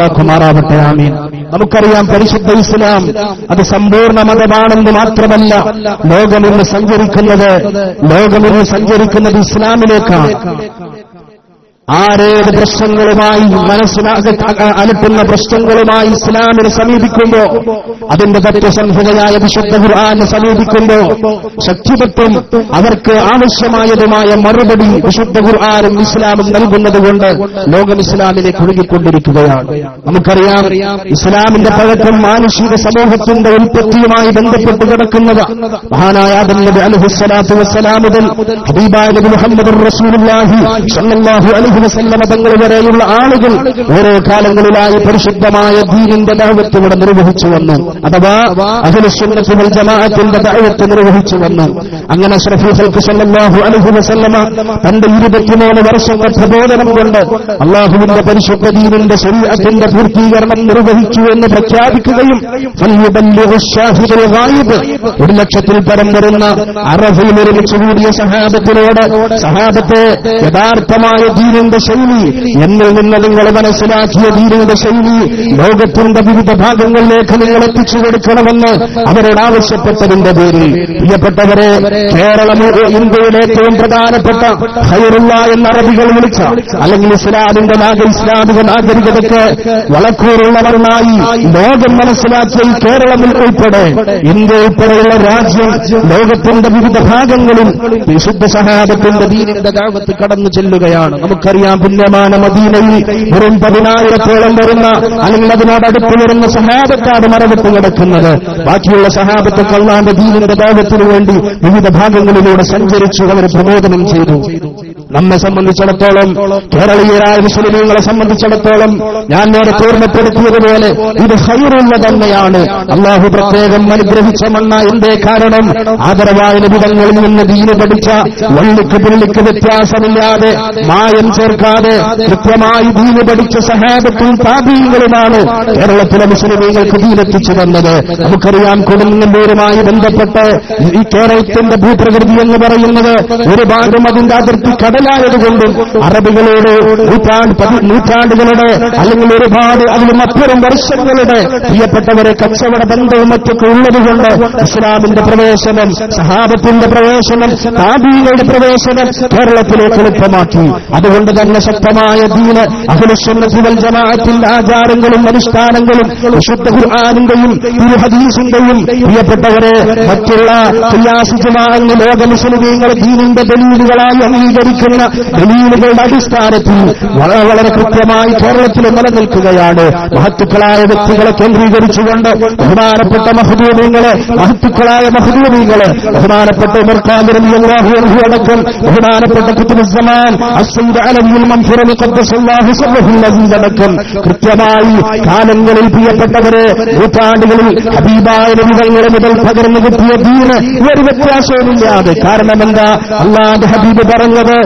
റബ്ബാക്കുമാറാവട്ടെ ആമീൻ. നമുക്കറിയാം പരിശുദ്ധ ഇസ്ലാം അത് സമ്പൂർണ മതമാണെന്ന് മാത്രമല്ല ലോകമിന്ന് സഞ്ചരിക്കുന്നത് ലോകമിന്ന് സഞ്ചരിക്കുന്നത് ഇസ്ലാമിലേക്കാണ്. ആരേത് പ്രശ്നങ്ങളുമായി മനസ്സിലാകെ അലട്ടുന്ന പ്രശ്നങ്ങളുമായി ഇസ്ലാമിനെ സമീപിക്കുമ്പോ അതിന്റെ തത്വസംഹിതയായ വിശുദ്ധ ഖുർആാനെ സമീപിക്കുമ്പോ ശക്തിപത്വം അവർക്ക് ആവശ്യമായതുമായ മറുപടി വിശുദ്ധ ഖുർആാനും ഇസ്ലാമും നൽകുന്നത് കൊണ്ട് ലോകം ഇസ്ലാമിലേക്ക് കുടുങ്ങിക്കൊണ്ടിരിക്കുകയാണ് നമുക്കറിയാം ഇസ്ലാമിന്റെ പഴക്കം മാനുഷിക സമൂഹത്തിന്റെ ഉൽപ്പത്തിയുമായി ബന്ധപ്പെട്ട് കിടക്കുന്നത് മഹാനായ നബി അലൈഹിസ്സലാത്തു ഹബീബായ മുഹമ്മദ് റസൂലുള്ളാഹി സ്വല്ലല്ലാഹു അലൈഹി അലൈഹുസല്ലമ തങ്ങൾ വരെയുള്ള ആളുകൾ ഓരോ കാലങ്ങളിലായി പരിശുദ്ധമായ ദീനിന്റെ ദൗവത്ത് ഇവിടെ നിർവഹിച്ചു വന്നു. അഥവാ അഖിലുസുന്നത്തുൽ ജമാഅത്തിന്റെ ദൗവത്ത് നിർവഹിച്ചു വന്നു. അങ്ങനെ അഷ്റഫി സല്ലല്ലാഹു അലൈഹി വസല്ലമ തന്റെ ഇരുപത്തിമൂന്ന് വർഷം പ്രബോധനം കൊണ്ട് അള്ളാഹുവിന്റെ പരിശുദ്ധ ദീനിന്റെ ശരീരത്തിന്റെ പൂർത്തീകരണം നിർവഹിച്ചു എന്ന് പ്രഖ്യാപിക്കുകയും ഒരു ലക്ഷത്തിൽ പരം വരുന്ന അറഫയിൽ ഒരുമിച്ച് കൂടിയ സഹാബത്തിനോട് സഹാബത്തെ യഥാർത്ഥമായ ദീനം ദീനിന്റെ ശൈലി എന്നിൽ നിന്ന് നിങ്ങൾ മനസ്സിലാക്കിയ ദീനിന്റെ ശൈലി ലോകത്തിന്റെ വിവിധ ഭാഗങ്ങളിലേക്ക് നിങ്ങൾ എത്തിച്ചു കൊടുക്കണമെന്ന് അവരോട് ആവശ്യപ്പെട്ടതിന്റെ പേരിൽ. പ്രിയപ്പെട്ടവരെ കേരളം ഇന്ത്യയിലെ ഏറ്റവും പ്രധാനപ്പെട്ട ഹൈറുള്ള എന്ന അറബികൾ വിളിച്ച അല്ലെങ്കിൽ ഇസ്ലാമിന്റെ നാഗ ഇസ്ലാമിക നാഗരികതയ്ക്ക് വളക്കൂറുള്ളവരുമായി ലോകം മനസ്സിലാക്കിയ ഈ കേരളത്തിൽ ഉൾപ്പെടെ ഇന്ത്യ ഉൾപ്പെടെയുള്ള രാജ്യം ലോകത്തിന്റെ വിവിധ ഭാഗങ്ങളിൽ വിശുദ്ധ സഹാബത്തിന്റെ ദീനിന്റെ ദാവത്ത് കടന്നു ചെല്ലുകയാണ്. നമുക്കറിയാം ഭിന്നമാണ് മദീനയിൽ വെറും പതിനായിരത്തോളം വരുന്ന അല്ലെങ്കിൽ അതിനോടടുത്ത് വരുന്ന സഹാബത്താണ് മറവിട്ട് കിടക്കുന്നത് ബാക്കിയുള്ള സഹാബത്തെ കള്ളാന്റെ ദീനിന്റെ ദാവത്തിനു വേണ്ടി വിവിധ ഭാഗങ്ങളിലൂടെ സഞ്ചരിച്ചു അവർ പ്രബോധനം ചെയ്തു. നമ്മെ സംബന്ധിച്ചിടത്തോളം കേരളീയരായ മുസ്ലിമീങ്ങളെ സംബന്ധിച്ചിടത്തോളം ഞാൻ നേരത്തെ ഓർമ്മപ്പെടുത്തിയതുപോലെ ഇത് ഹൈറുള്ള തന്നെയാണ്. അള്ളാഹു പ്രത്യേകം അനുഗ്രഹിച്ച മണ്ണ എന്തേ കാരണം ആദരവായ നിബിതങ്ങളിൽ നിന്ന് ദീന് പഠിച്ച വള്ളിക്ക് പുള്ളിക്ക് വ്യത്യാസമില്ലാതെ മായം ചേർക്കാതെ കൃത്യമായി ദീന് പഠിച്ച സഹാബത്തും താപീയങ്ങളുമാണ് കേരളത്തിലെ മുസ്ലിമീങ്ങൾക്ക് ദീനെത്തിച്ചു തന്നത്. നമുക്കറിയാം കൊടുങ്ങല്ലൂരുമായി ബന്ധപ്പെട്ട് ഈ കേരളത്തിന്റെ ഭൂപ്രകൃതി എന്ന് പറയുന്നത് ഒരു ഭാഗം അതിന്റെ അതിർത്തി കടലായതുകൊണ്ടും അറബികളോട് നൂറ്റാണ്ട് നൂറ്റാണ്ടുകളുടെ അല്ലെങ്കിൽ ഒരുപാട് അതിലും അപ്പുറം വർഷങ്ങളുടെ പ്രിയപ്പെട്ടവരെ കച്ചവട ബന്ധവും മറ്റൊക്കെ ഉള്ളതുകൊണ്ട് ഇസ്ലാമിന്റെ പ്രവേശനം സഹാബത്തിന്റെ പ്രവേശനം താബീകളുടെ പ്രവേശനം കേരളത്തിലേക്ക് എളുപ്പമാക്കി. അതുകൊണ്ട് തന്നെ ശക്തമായ ദീന് അഖിലുസുന്നത്തുൽ ജമാഅത്തിന്റെ ആചാരങ്ങളും അനുഷ്ഠാനങ്ങളും വിശുദ്ധ ഖുർആാനിന്റെയും ഹദീസിന്റെയും പ്രിയപ്പെട്ടവരെ മറ്റുള്ള ലോകമുസ്ലിമീങ്ങൾ ലോക ദീനിന്റെ ദലീലുകളായി അംഗീകരിക്കുന്ന ദലീലുകളുടെ അടിസ്ഥാനത്തിൽ വളരെ വളരെ കൃത്യമായി കേരളത്തിൽ നിലനിൽക്കുകയാണ്. മഹത്തുക്കളായ വ്യക്തികളെ കേന്ദ്രീകരിച്ചുകൊണ്ട് ബഹുമാനപ്പെട്ട മഹദൂബീങ്ങളെ മഹത്തുക്കളായ മഹദൂബീങ്ങളെ ബഹുമാനപ്പെട്ട അടക്കം ബഹുമാനപ്പെട്ട കുത്തുബുസമാൻ അടക്കം കൃത്യമായി കാലങ്ങളിൽ പ്രിയപ്പെട്ടവരെ നൂറ്റാണ്ടുകളിൽ ഹബീബായ മുതൽ പകർന്നു കിട്ടിയ ദീന് ഒരു വ്യത്യാസവുമില്ലാതെ. കാരണം എന്താ അള്ളാന്റെ ഹബീബ് പറഞ്ഞത്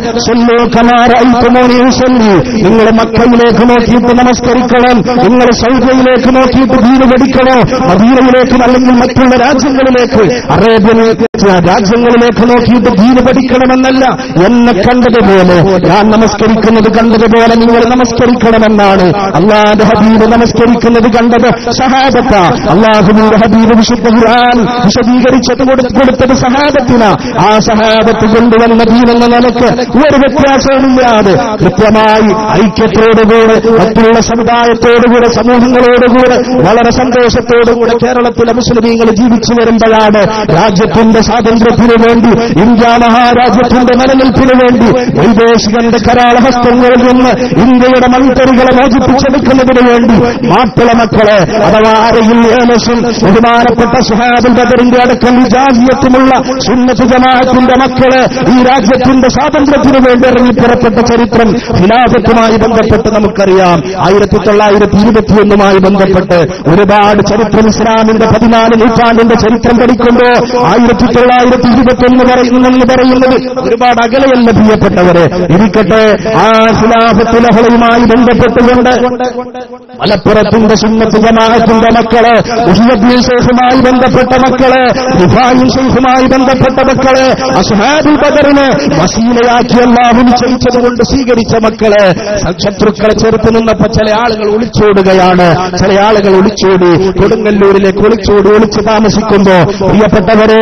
നിങ്ങൾ മക്കയിലേക്ക് നോക്കിയിട്ട് നമസ്കരിക്കണം. നിങ്ങൾ സൗദിയിലേക്ക് നോക്കിയിട്ട് വീട് പഠിക്കണോ അധീനയിലേക്കും അല്ലെങ്കിൽ മറ്റുള്ള രാജ്യങ്ങളിലേക്ക് അറേബ്യയിലേക്ക് രാജ്യങ്ങളിലേക്ക് നോക്കിയിട്ട് ദീന് പഠിക്കണമെന്നല്ല എന്നെ കണ്ടതുപോലെ ഞാൻ നമസ്കരിക്കുന്നത് കണ്ടതുപോലെ നിങ്ങൾ നമസ്കരിക്കണമെന്നാണ്. അള്ളാഹ് ഹബീബ് നമസ്കരിക്കുന്നത് കണ്ടത് സഹാബത്ത. അള്ളാഹുബിന്റെ ഹബീബ് വിശുദ്ധ ഖുർആൻ വിശദീകരിച്ചത് കൊടു- കൊടുത്തത് സഹാബത്തിന. ആ സഹാബത്ത് കൊണ്ടുവന്ന ദീനെന്ന നിലയ്ക്ക് ഒരു വ്യത്യാസവുമില്ലാതെ കൃത്യമായി ഐക്യത്തോടുകൂടെ മറ്റുള്ള സമുദായത്തോടുകൂടെ സമൂഹങ്ങളോടുകൂടെ വളരെ സന്തോഷത്തോടുകൂടെ കേരളത്തിലെ മുസ്ലിമീങ്ങൾ ജീവിച്ചു വരുമ്പോഴാണ് രാജ്യത്തിന്റെ സ്വാതന്ത്ര്യത്തിനു വേണ്ടി ഇന്ത്യ മഹാരാജ്യത്തിന്റെ നിലനിൽപ്പിനു വേണ്ടി വൈദേശികന്റെ കരാളഹസ്തങ്ങളിൽ നിന്ന് ഇന്ത്യയുടെ മൺതറികളെ മോചിപ്പിച്ചെടുക്കുന്നതിനു വേണ്ടി മാപ്പിള മക്കളെ അഥവാ അരയിൽ ഏലസും ബഹുമാനപ്പെട്ട സുഹാബുൽ ബദറിന്റെ അടക്കം വിജാസിയത്തുമുള്ള സുന്നത്ത് ജമാഅത്തിന്റെ മക്കളെ ഈ രാജ്യത്തിന്റെ സ്വാതന്ത്ര്യത്തിനു വേണ്ടി ഇറങ്ങി പുറപ്പെട്ട ചരിത്രം ഖിലാഫത്തുമായി ബന്ധപ്പെട്ട് നമുക്കറിയാം. ആയിരത്തി തൊള്ളായിരത്തി ഇരുപത്തിയൊന്നുമായി ബന്ധപ്പെട്ട് ഒരുപാട് ചരിത്രം ഇസ്ലാമിന്റെ പതിനാല് നൂറ്റാണ്ടിന്റെ ചരിത്രം പഠിക്കുമ്പോ ആയിരത്തി തൊള്ളായിരത്തി ഇരുപത്തൊന്ന് പറയുന്നെന്ന് പറയുന്നത് ഒരുപാട് അകലെയല്ല പ്രിയപ്പെട്ടവരെ. ഇരിക്കട്ടെ ആ ഖിലാഫത്ത് ലഹളയുമായി ബന്ധപ്പെട്ടുകൊണ്ട് മലപ്പുറത്തിന്റെ സുന്നത്ത് മക്കൾ മുഹമ്മദ് ഷെയ്ഖുമായി ബന്ധപ്പെട്ട മക്കൾ ഷെയ്ഖുമായി ബന്ധപ്പെട്ട മക്കൾ അസ്ഹാബുൽ ബദറിന് വസീലയാക്കി അല്ലാഹു നിശ്ചയിച്ചതുകൊണ്ട് സ്വീകരിച്ച മക്കളെ ശത്രുക്കളെ ചെറുത്ത് നിന്നപ്പോ ചില ആളുകൾ ഒളിച്ചോടുകയാണ്. ചില ആളുകൾ ഒളിച്ചോടി കൊടുങ്ങല്ലൂരിലേക്ക് ഒളിച്ചോടി ഒളിച്ചു താമസിക്കുമ്പോ പ്രിയപ്പെട്ടവരെ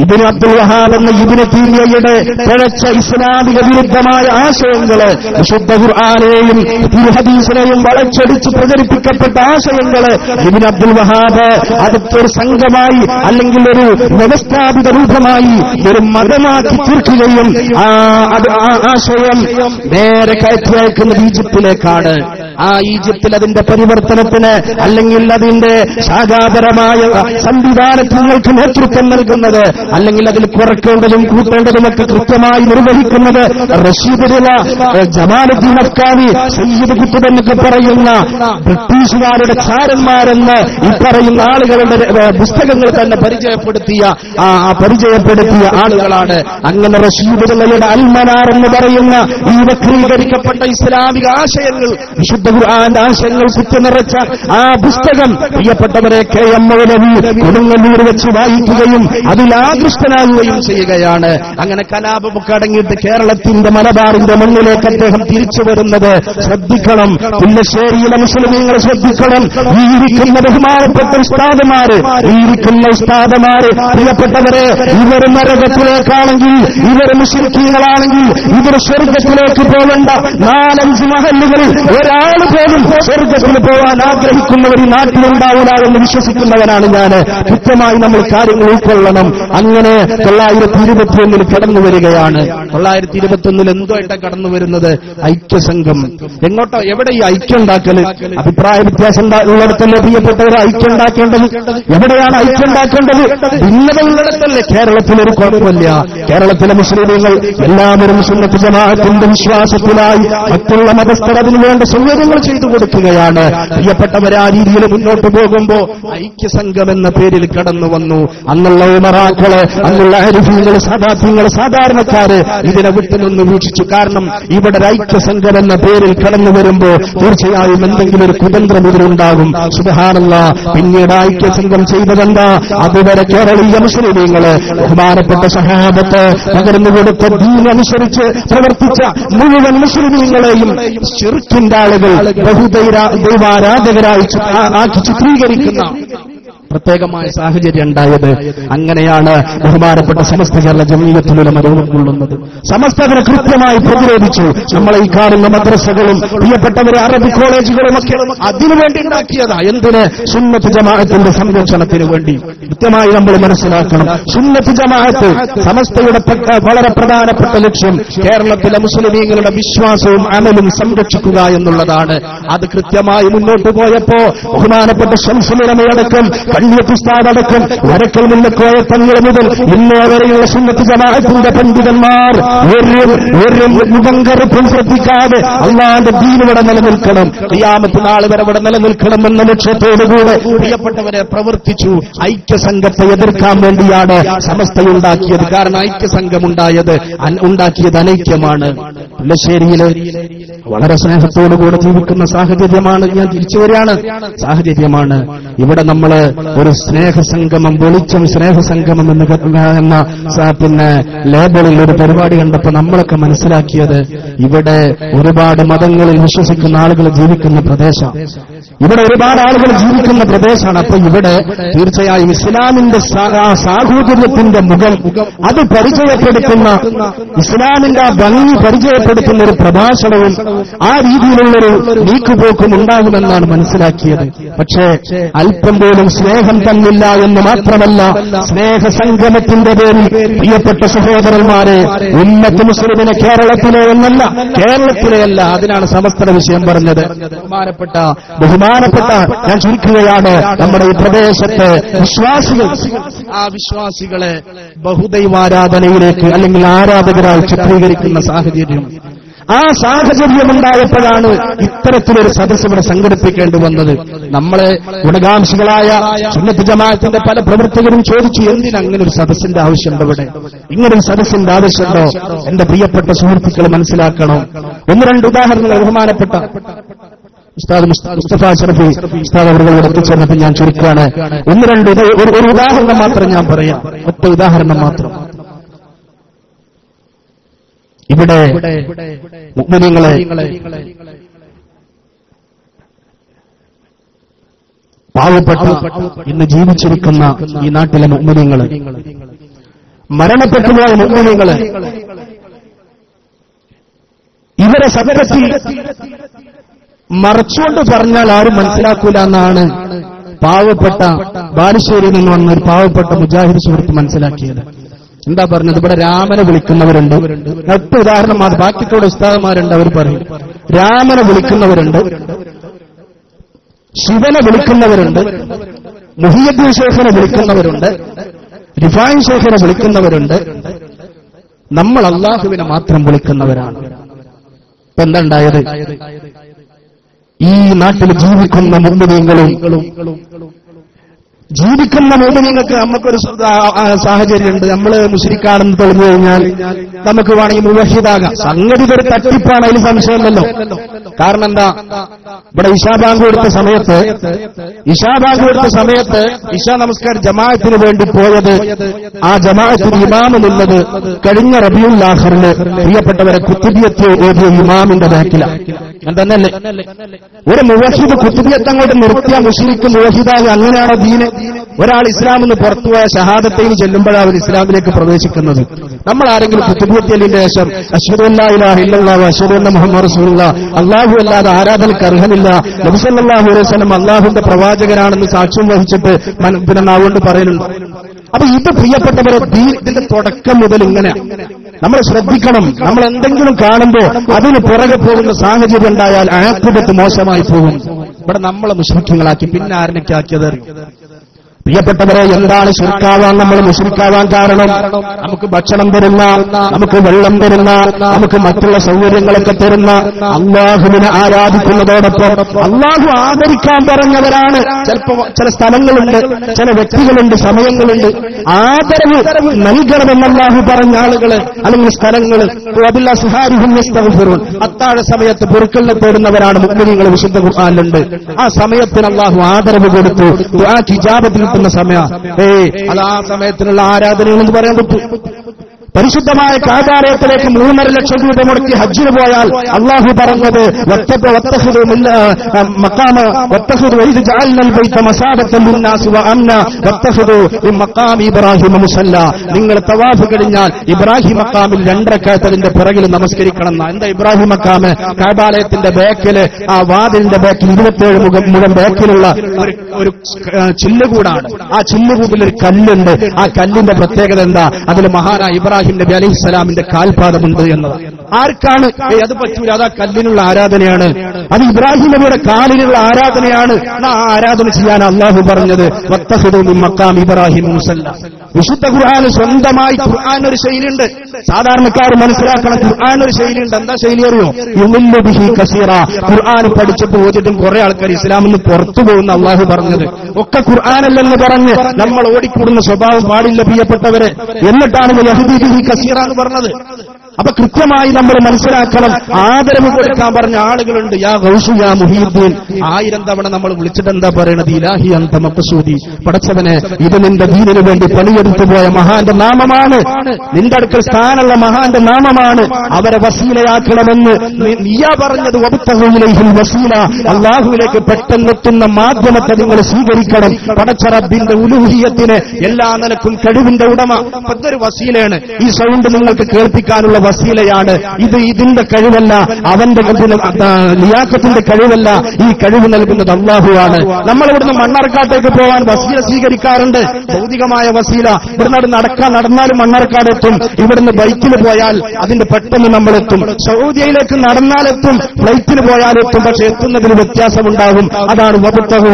ഇബിന് അബ്ദുൽ വഹാബ് എന്ന ഇബിന് തീമിയയുടെ പിഴച്ച ഇസ്ലാമിക വിരുദ്ധമായ ആശയങ്ങൾ വിശുദ്ധ ഖുർആാനെയും തിരുഹദീസിനെയും വളച്ചൊടിച്ച് പ്രചരിപ്പിക്കപ്പെട്ട ആശയങ്ങൾ ഇബിൻ അബ്ദുൽ വഹാബ് അതൊരു സംഘമായി അല്ലെങ്കിൽ ഒരു വ്യവസ്ഥാപിത രൂപമായി ഒരു മതമാക്കി തീർക്കുകയും ആ ആശയം നേരെ കയറ്റി അയക്കുന്നത് ഈജിപ്തിലേക്കാണ്. ആ ഈജിപ്തിൽ അതിന്റെ പരിവർത്തനത്തിന് അല്ലെങ്കിൽ അതിന്റെ ശാഖാപരമായ സംവിധാനങ്ങൾക്ക് നേതൃത്വം നൽകുന്നത് അല്ലെങ്കിൽ അതിൽ കുറക്കേണ്ടതും കൂട്ടേണ്ടതും ഒക്കെ കൃത്യമായി നിർവഹിക്കുന്നത് റഷീദുല ജമാലുദ്ദീൻ അഫ്കാനി സയ്യിദ് കുത്തുബ് എന്നൊക്കെ പറയുന്ന ബ്രിട്ടീഷുകാരുടെ ചാരന്മാരെന്ന് ഈ പറയുന്ന ആളുകളുടെ പുസ്തകങ്ങൾ തന്നെ പരിചയപ്പെടുത്തിയ ആ പരിചയപ്പെടുത്തിയ ആളുകളാണ്. അങ്ങനെ റഷീദുലയുടെ അൽമനാർ എന്ന് പറയുന്ന ഈ വക്രീകരിക്കപ്പെട്ട ഇസ്ലാമിക ആശയങ്ങൾ വിശുദ്ധ ഖുർആന്റെ ആശയങ്ങൾ കുത്തിനിറച്ച ആ പുസ്തകം പ്രിയപ്പെട്ടവരെ കെ എം മൗലവി കൊടുങ്ങല്ലൂർ വെച്ച് വായിക്കുകയും അതിൽ ആകൃഷ്ടനാകുകയും ചെയ്യുകയാണ്. അങ്ങനെ കലാപമൊക്കെ അടങ്ങിയിട്ട് കേരളത്തിന്റെ മലബാറിന്റെ മണ്ണിലേക്ക് അദ്ദേഹം തിരിച്ചു വരുന്നത് ശ്രദ്ധിക്കണം. പുല്ലശ്ശേരിയിലെ മുസ്ലിമീങ്ങൾ ശ്രദ്ധിക്കണം. ഈ ബഹുമാനപ്പെട്ട ഉസ്താദമാര് ഈ ഉസ്താദമാര് പ്രിയപ്പെട്ടവരെ ഇവർ നരകത്തിലേക്കാണെങ്കിൽ ഇവർ മുസ്ലിക്കീങ്ങളാണെങ്കിൽ ഇവർ സ്വർഗത്തിലേക്ക് പോകേണ്ട നാലഞ്ച് മഹല്ലുകളിൽ ഒരാൾ പോലും സ്വർഗത്തിൽ പോകാൻ ആഗ്രഹിക്കുന്നവർ ഈ നാട്ടിലുണ്ടാവില്ല എന്ന് വിശ്വസിക്കുന്നവനാണ് ഞാൻ. കൃത്യമായി നമ്മൾ കാര്യങ്ങൾ ഉൾക്കൊള്ളണം. അങ്ങനെ തൊള്ളായിരത്തി ഇരുപത്തിയൊന്നിൽ കടന്നു വരികയാണ്. തൊള്ളായിരത്തി ഇരുപത്തിയൊന്നിൽ എന്തോ ആയിട്ടാ കടന്നു വരുന്നത്? ഐക്യസംഘം. എങ്ങോട്ടോ? എവിടെ ഈ ഐക്യം ഉണ്ടാക്കൽ? അഭിപ്രായ വ്യത്യാസം ഉള്ളിടത്തല്ലേ പ്രിയപ്പെട്ടവർ ഐക്യം ഉണ്ടാക്കേണ്ടത്? എവിടെയാണ് ഐക്യം ഉണ്ടാക്കേണ്ടത്? ഭിന്നത ഉള്ളിടത്തല്ലേ? കേരളത്തിലൊരു കുഴപ്പമില്ല. കേരളത്തിലെ മുസ്ലിമുകൾ എല്ലാവരും സുന്നത്ത് വിശ്വാസത്തിലായി മറ്റുള്ള മതസ്ഥർ അതിനു വേണ്ട സൗകര്യങ്ങൾ ചെയ്തു കൊടുക്കുകയാണ്. പ്രിയപ്പെട്ടവരെ ആ രീതിയിൽ മുന്നോട്ട് പോകുമ്പോ ഐക്യസംഘം എന്ന പേരിൽ കടന്നു വന്നു. അന്നുള്ള ഉമറാക്കൾ അന്നുള്ള അരിഫീങ്ങൾ സാധാത്യങ്ങൾ സാധാരണക്കാര് ഇതിനെ വിട്ടുനിന്ന് വീക്ഷിച്ചു. കാരണം ഇവിടെ ഐക്യസംഘം എന്ന പേരിൽ കടന്നു വരുമ്പോ തീർച്ചയായും എന്തെങ്കിലും ഒരു കുതന്ത്രം ഇതിലുണ്ടാകും. സുബഹാനല്ല. പിന്നീട് ഐക്യസംഘം ചെയ്തതെന്താ? അതുവരെ കേരളീയ മുസ്ലിമീങ്ങൾ ബഹുമാനപ്പെട്ട സഹാബത്ത് പകർന്നു കൊടുത്ത ദീനനുസരിച്ച് പ്രവർത്തിച്ച മുഴുവൻ മുസ്ലിമീങ്ങളെയും ചെറുക്കിന്റെ ആളുകൾ ബഹുദൈരാ ദൈവാരാധകരായി ആക്കി ചിത്രീകരിക്കുന്ന പ്രത്യേകമായ സാഹചര്യം ഉണ്ടായത്. അങ്ങനെയാണ് ബഹുമാനപ്പെട്ട സമസ്ത കേരള ജമീയത്തിലുള്ള ഉൾക്കൊള്ളുന്നത് സമസ്ത അതിനെ കൃത്യമായി പ്രതിരോധിച്ചു. നമ്മളെ ഈ കാണുന്ന മദ്രസകളും പ്രിയപ്പെട്ടവരെ അറബി കോളേജുകളും ഒക്കെ അതിനുവേണ്ടി ഉണ്ടാക്കിയതാ. എന്തിന്? സുന്നത്ത് ജമാഅത്തിന്റെ സംരക്ഷണത്തിന് വേണ്ടി. കൃത്യമായി നമ്മൾ മനസ്സിലാക്കണം. സുന്നത്ത് ജമാഅത്ത് സമസ്തയുടെ വളരെ പ്രധാനപ്പെട്ട ലക്ഷ്യം കേരളത്തിലെ മുസ്ലിമീങ്ങളുടെ വിശ്വാസവും അമലും സംരക്ഷിക്കുക എന്നുള്ളതാണ്. അത് കൃത്യമായി മുന്നോട്ട് പോയപ്പോ ബഹുമാനപ്പെട്ട ശംസുലമയടക്കം കണ്ണിയത്തുസ്താദടക്കം വരക്കൽ മുല്ലക്കോയ തങ്ങൾ മുതൽ ഇന്നേ വരെയുള്ള സുന്നത്ത് ജമാഅത്തിന്റെ പണ്ഡിതന്മാർ ഒരു ഒരു ശ്രദ്ധിക്കാതെ അള്ളാന്റെ ദീനിവിടെ നിലനിൽക്കണം. ക്രിയാമത്ത് നാളെ വരെ ഇവിടെ നിലനിൽക്കണം എന്ന ലക്ഷ്യത്തോടുകൂടെ പ്രിയപ്പെട്ടവരെ പ്രവർത്തിച്ചു. ഐക്യസംഘത്തെ എതിർക്കാൻ വേണ്ടിയാണ് സമസ്തയുണ്ടാക്കിയത്. കാരണം ഐക്യസംഘമുണ്ടായത് ഉണ്ടാക്കിയത് അനൈക്യമാണ്. പുല്ലശ്ശേരിയിലെ വളരെ സ്നേഹത്തോടുകൂടെ ജീവിക്കുന്ന സാഹചര്യമാണ്. ഞാൻ തിരിച്ചു വരികയാണ്. സാഹചര്യമാണ്. ഇവിടെ നമ്മൾ ഒരു സ്നേഹസംഗമം വെളിച്ചം സ്നേഹസംഗമം എന്ന് എന്ന പിന്നെ ലേബലിൽ ഒരു പരിപാടി കണ്ടപ്പോ നമ്മളൊക്കെ മനസ്സിലാക്കിയത് ഇവിടെ ഒരുപാട് മതങ്ങളിൽ വിശ്വസിക്കുന്ന ആളുകൾ ജീവിക്കുന്ന പ്രദേശം. ഇവിടെ ഒരുപാട് ആളുകൾ ജീവിക്കുന്ന പ്രദേശമാണ്. അപ്പൊ ഇവിടെ തീർച്ചയായും ഇസ്ലാമിന്റെ സാഹോദര്യത്തിന്റെ മുഖം അത് പരിചയപ്പെടുത്തുന്ന ഇസ്ലാമിന്റെ ആ ഭംഗി പരിചയപ്പെടുത്തുന്ന ഒരു പ്രഭാഷണവും ആ രീതിയിലുള്ളൊരു നീക്കുപോക്കും ഉണ്ടാകുമെന്നാണ് മനസ്സിലാക്കിയത്. പക്ഷേ അല്പം പോലും സ്നേഹം തന്നില്ല എന്ന് മാത്രമല്ല സ്നേഹ സംഗമത്തിന്റെ പേരിൽ പ്രിയപ്പെട്ട സഹോദരന്മാരെ ഉമ്മത്ത് മുസ്ലിമിനെ കേരളത്തിലെ എന്നല്ല കേരളത്തിലെ അല്ല അതിനാണ് സമസ്ത വിഷയം പറഞ്ഞത്. ബഹുമാനപ്പെട്ട ബഹുമാനപ്പെട്ട ഞാൻ ചുരുക്കുകയാണ് നമ്മുടെ ഈ പ്രദേശത്തെ വിശ്വാസികൾ ആ വിശ്വാസികളെ ബഹുദൈവാരാധനയിലേക്ക് അല്ലെങ്കിൽ ആരാധകരായി ചിത്രീകരിക്കുന്ന സാഹചര്യം ആ സാഹചര്യം ഉണ്ടായപ്പോഴാണ് ഇത്തരത്തിലൊരു സദസ്സ് ഇവിടെ സംഘടിപ്പിക്കേണ്ടി വന്നത്. നമ്മളെ ഗുണകാംക്ഷികളായ സുന്നത്ത് ജമാഅത്തിന്റെ പല പ്രവർത്തകരും ചോദിച്ചു എന്തിന് അങ്ങനെ ഒരു സദസ്സിന്റെ ആവശ്യമുണ്ട് ഇവിടെ? ഇങ്ങനൊരു സദസ്സിന്റെ ആവശ്യമുണ്ടോ? എന്റെ പ്രിയപ്പെട്ട സുഹൃത്തുക്കൾ മനസ്സിലാക്കണം. ഒന്ന് രണ്ട് ഉദാഹരണങ്ങൾ ബഹുമാനപ്പെട്ട ഉസ്താദ് മുസ്തഫ ഷറഫി ഉസ്താദ് അവരുടെ എത്തിച്ചേർന്നപ്പോൾ ഞാൻ ചുരുക്കുകയാണ് ഒന്ന് രണ്ട് ഒരു ഉദാഹരണം മാത്രം ഞാൻ പറയാം. ഒറ്റ ഉദാഹരണം മാത്രം. ഇവിടെ പാവപ്പെട്ട ഇന്ന് ജീവിച്ചിരിക്കുന്ന ഈ നാട്ടിലെ മുഗ്മിനീങ്ങൾ മരണപ്പെട്ടുപോയ മുഗ്മിനീങ്ങൾ ഇവരെ സദരത്തിൽ മറച്ചുകൊണ്ട് പറഞ്ഞാൽ ആരും മനസ്സിലാക്കൂല എന്നാണ് പാവപ്പെട്ട ബാലുശ്ശേരിയിൽ നിന്ന് വന്ന ഒരു പാവപ്പെട്ട മുജാഹിദ് സുഹൃത്ത് മനസ്സിലാക്കിയത്. എന്താ പറഞ്ഞത്? ഇവിടെ രാമനെ വിളിക്കുന്നവരുണ്ട്. ഒറ്റ ഉദാഹരണം മാത്രം ബാക്കിക്കൂടെ ഉസ്താദന്മാരുണ്ട് അവർ പറയും. രാമനെ വിളിക്കുന്നവരുണ്ട്. ശിവനെ വിളിക്കുന്നവരുണ്ട്. മുഹിയദ്ദീൻ ഷേഖിനെ വിളിക്കുന്നവരുണ്ട്. റിഫായിൻ ഷേഖിനെ വിളിക്കുന്നവരുണ്ട്. നമ്മൾ അള്ളാഹുവിനെ മാത്രം വിളിക്കുന്നവരാണ്. ഇപ്പൊ ഈ നാട്ടിൽ ജീവിക്കുന്ന മുമ്പിനീങ്ങളും ജീവിക്കുന്ന മോമിനിങ്ങൾക്ക് നമുക്കൊരു സാഹചര്യമുണ്ട്. നമ്മൾ മുസ്ലിക്കാണെന്ന് തെളിഞ്ഞു കഴിഞ്ഞാൽ നമുക്ക് വേണമെങ്കിൽ മുവഹിദാകാം. സംഗതി ഒരു തട്ടിപ്പാണ് അതിൽ സംശയമല്ലോ കാരണം എന്താ? ഇവിടെ ഇഷാബാങ്ക് കൊടുത്ത സമയത്ത് ഇഷാബാങ്ക് കൊടുത്ത സമയത്ത് ഇഷാ നമസ്കാർ ജമാഅത്തിന് വേണ്ടി പോയത് ആ ജമാഅത്തിന് ഇമാമ് നിന്നത് കഴിഞ്ഞ റബിയുൽ ലാഹറിന് പ്രിയപ്പെട്ടവരെ കുത്തുബിയത്ത് ഓതിയ ഇമാമിന്റെ ബാക്കിലാണ് തന്നെയല്ലേ? ഒരു മുവഹിദ് കുത്തുബിയത്ത് അങ്ങോട്ട് നിർത്തിയ മുസ്ലിക്ക് മുവഹിദാകെ അങ്ങനെയാണോ ദീന്? ഒരാൾ ഇസ്ലാമിൽ നിന്ന് പുറത്തുപോയ ഷഹാദത്തേന് ചെല്ലുമ്പോഴാണ് അവർ ഇസ്ലാമിലേക്ക് പ്രവേശിക്കുന്നത്. നമ്മൾ ആരെങ്കിലും കുത്തുബിയത്തിയലിന്റെ ശേഷം അശ്വദുല്ലാഹു അശ്വദുല്ല മുഹമ്മദ് റസൂലുള്ള അള്ളാഹു അല്ലാതെ ആരാധനക്ക് അർഹനില്ല നബിസല്ലാഹു അലൈഹി വസല്ലം അള്ളാഹുന്റെ പ്രവാചകനാണെന്ന് സാക്ഷ്യം വഹിച്ചിട്ട് പിന്നെ നാവുകൊണ്ട് അപ്പൊ ഇത് പ്രിയപ്പെട്ടവരെ ദീനത്തിന്റെ തുടക്കം മുതൽ ഇങ്ങനെ. നമ്മൾ ശ്രദ്ധിക്കണം. നമ്മൾ എന്തെങ്കിലും കാണുമ്പോൾ അതിന് പുറകെ പോകുന്ന സാഹചര്യം ഉണ്ടായാൽ ആക്തിപത്ത് മോശമായി പോകും. ഇവിടെ നമ്മളെ മുസ്ലിങ്ങളാക്കി പിന്നെ ആരനൊക്കെയാക്കിയത് പ്രിയപ്പെട്ടവരെ എന്താണ് ശിർക്കാവാൻ നമ്മൾ മുഷ്രിക്കാവാൻ കാരണം? നമുക്ക് ഭക്ഷണം തരുന്ന നമുക്ക് വെള്ളം തരുന്ന നമുക്ക് മറ്റുള്ള സൗകര്യങ്ങളൊക്കെ തരുന്ന അള്ളാഹുവിനെ ആരാധിക്കുന്നതോടൊപ്പം അള്ളാഹു ആദരിക്കാൻ പറഞ്ഞവരാണ്. ചിലപ്പോ ചില സ്ഥലങ്ങളുണ്ട് ചില വ്യക്തികളുണ്ട് സമയങ്ങളുണ്ട്. ആദരവ് നൽകണമെന്ന് അള്ളാഹു പറഞ്ഞ ആളുകൾ അല്ലെങ്കിൽ സ്ഥലങ്ങൾ. അതില്ല സുഹാരിഹും അത്താഴ സമയത്ത് പൊറുക്കലിനെ തേടുന്നവരാണ് മുക്മിനികൾ വിശുദ്ധ ഖുർആാനിലുണ്ട്. ആ സമയത്തിന് അള്ളാഹു ആദരവ് കൊടുത്തു. ആ കിജാബത്തിൽ കിട്ടുന്ന സമയ. ഏയ് അത് ആ സമയത്തിനുള്ള ആരാധനകൾ എന്ന് പറയാൻ പറ്റും. പരിശുദ്ധമായ കാതാലയത്തിലേക്ക് മൂന്നര ലക്ഷം രൂപ മുടക്കി ഹജ്ജിന് പോയാൽ അള്ളാഹു പറഞ്ഞത് നിങ്ങൾ തവാഫ് കഴിഞ്ഞാൽ ഇബ്രാഹിം മക്കാമിൽ രണ്ടരക്കാത്തതിന്റെ പിറകിൽ നമസ്കരിക്കണം. എന്താ ഇബ്രാഹിം മക്കാമ് കാബാലയത്തിന്റെ ബേക്കിൽ ആ വാതിലിന്റെ ബേക്കിൽ ഇരുപത്തിയേഴ് മുഖം മുഖം ബേക്കിലുള്ള ഒരു ചില്ലുകൂടാണ്. ആ ചില്ലുകൂടിൽ ഒരു കല്ലുണ്ട്. ആ കല്ലിന്റെ പ്രത്യേകത എന്താ? അതിൽ മഹാനായ ഇബ്രാഹിം നബി അലൈഹി സ്വലാമിന്റെ കാൽപാദമുണ്ട് എന്നത്. ആർക്കാണ്? അത് പറ്റൂല അത് ആ കല്ലിനുള്ള ആരാധനയാണ്. അത് ഇബ്രാഹിം നബിയുടെ കാലിനുള്ള ആരാധനയാണ്. ആ ആരാധന ചെയ്യാൻ അള്ളാഹു പറഞ്ഞത് മക്കാം ഇബ്രാഹിം മുസല്ല. വിശുദ്ധ ഖുർആാന് സ്വന്തമായി ഖുർആൻ ഒരു ശൈലിയുണ്ട്. സാധാരണക്കാർ മനസ്സിലാക്കണം ഖുർആൻ ഒരു ശൈലിയുണ്ട്. എന്താ ശൈലി അറിയോ? യുമില്ലു ബിഹി കസീറ. ഖുർആൻ പഠിച്ചു പോയിട്ടും കുറെ ആൾക്കാർ ഇസ്ലാമിൽ നിന്ന് പുറത്തു പോകുന്ന അള്ളാഹു പറഞ്ഞത്. ഒക്കെ ഖുർആനല്ലെന്ന് പറഞ്ഞ് നമ്മൾ ഓടിക്കൂടുന്ന സ്വഭാവം പാടില്ല പ്രിയപ്പെട്ടവരെ. എന്നിട്ടാണ് യഹുദി ബിഹി കസീറ എന്ന് പറഞ്ഞത് അപ്പൊ കൃത്യമായി നമ്മൾ മനസ്സിലാക്കണം. ആദരവ് കൊടുക്കാൻ പറഞ്ഞ ആളുകളുണ്ട്. യാ ഗൗസു യാ മുഹീദ്ദീൻ. ആയിരം തവണ നമ്മൾ വിളിച്ചിട്ട് എന്താ പറയണത്? ഇലാഹി അന്ത മക്സൂദി. പടച്ചവനെ ഇത് നിന്റെ ദീനിനു വേണ്ടി പണിയെടുത്തു പോയ മഹാന്റെ നാമമാണ്. നിന്റെ അടുക്കൽ സ്ഥാനമുള്ള മഹാന്റെ നാമമാണ്. അവരെ വസീലയാക്കണമെന്ന് നീയാ പറഞ്ഞത്. വബുത്തഹുയിലേഹിൽ വസീല. അള്ളാഹുവിലേക്ക് പെട്ടെന്നെത്തുന്ന മാധ്യമത്തെ നിങ്ങൾ സ്വീകരിക്കണം. പടച്ച റബ്ബിന്റെ ഉലൂഹിയത്തിന് എല്ലാ നിലക്കും കഴിവിന്റെ ഉടമ. ഇതൊരു വസീലയാണ്. ഈ സൗണ്ട് നിങ്ങൾക്ക് കേൾപ്പിക്കാനുള്ള വസീലയാണ്. ഇത് ഇതിന്റെ കഴിവല്ല അവന്റെ ലിയാക്കത്തിന്റെ കഴിവല്ല ഈ കഴിവ് നൽകുന്നത് അള്ളാഹുവാണ് നമ്മൾ ഇവിടുന്ന് മണ്ണാർക്കാട്ടേക്ക് പോകാൻ വസീല സ്വീകരിക്കാറുണ്ട്. ഭൗതികമായ വസീല. ഇവിടുന്ന് നടക്കാൻ നടന്നാലും മണ്ണാർക്കാടെത്തും. ഇവിടുന്ന് ബൈക്കിൽ പോയാൽ അതിന്റെ പെട്ടെന്ന് നമ്മൾ എത്തും സൗദിയയിലേക്ക് നടന്നാലെത്തും ഫ്ലൈറ്റിൽ പോയാലെത്തും പക്ഷെ എത്തുന്നതിന് വ്യത്യാസമുണ്ടാകും. അതാണ് വബുത്തഹു.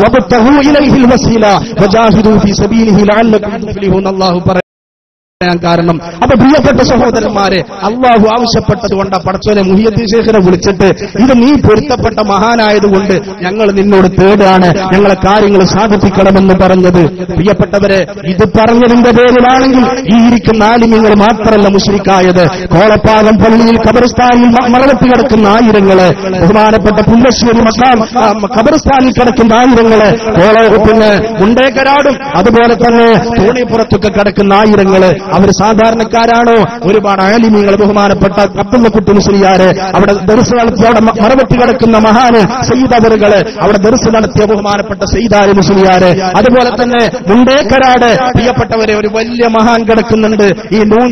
വബുത്തഹു ഇലൈഹിൽ വസീല. വജാഹിദു ഫീ പറ പറയാൻ കാരണം. അപ്പൊ പ്രിയപ്പെട്ട സഹോദരന്മാരെ അള്ളാഹു ആവശ്യപ്പെട്ടത് കൊണ്ട് പടച്ചോനെ മുഹിയദ്ദീൻ ശേഖരെ വിളിച്ചിട്ട് ഇത് നീ പൊരുത്തപ്പെട്ട മഹാനായതുകൊണ്ട് ഞങ്ങൾ നിന്നോട് തേടാണ് ഞങ്ങളെ കാര്യങ്ങൾ സാധിപ്പിക്കണമെന്ന് പറഞ്ഞത്. പ്രിയപ്പെട്ടവരെ ഇത് പറഞ്ഞതിന്റെ പേരിലാണെങ്കിൽ ഈ ഇരിക്കുന്ന ആലിമ്യങ്ങൾ മാത്രമല്ല മുസ്ലിക്കായത് കോളപ്പാകം പള്ളിയിൽ ഖബർസ്ഥാനിൽ മ- കിടക്കുന്ന ആയിരങ്ങൾ ബഹുമാനപ്പെട്ട പുല്ലശ്ശേരി ഖബർസ്ഥാനിൽ കിടക്കുന്ന ആയിരങ്ങൾ കോള മുണ്ടേക്കരാടും അതുപോലെ തന്നെ തോണിപ്പുറത്തൊക്കെ കിടക്കുന്ന ആയിരങ്ങൾ അവർ സാധാരണക്കാരാണോ? ഒരുപാട് ആലിമീങ്ങൾ ബഹുമാനപ്പെട്ട അബ്ദുള്ളക്കുട്ടി മുസ്ലിയാര് അവിടെ ദർസ് നടത്തിയ അവിടെ മറവെട്ടി കിടക്കുന്ന മഹാന് സയ്യിദ് അവറുകൾ അവിടെ ദർസ് നടത്തിയ ബഹുമാനപ്പെട്ട സയ്യിദാരി മുസ്ലിയാര്. അതുപോലെ തന്നെ മുണ്ടേക്കരാട് പ്രിയപ്പെട്ടവരെ ഒരു വലിയ മഹാൻ കിടക്കുന്നുണ്ട്. ഈ ന്യൂ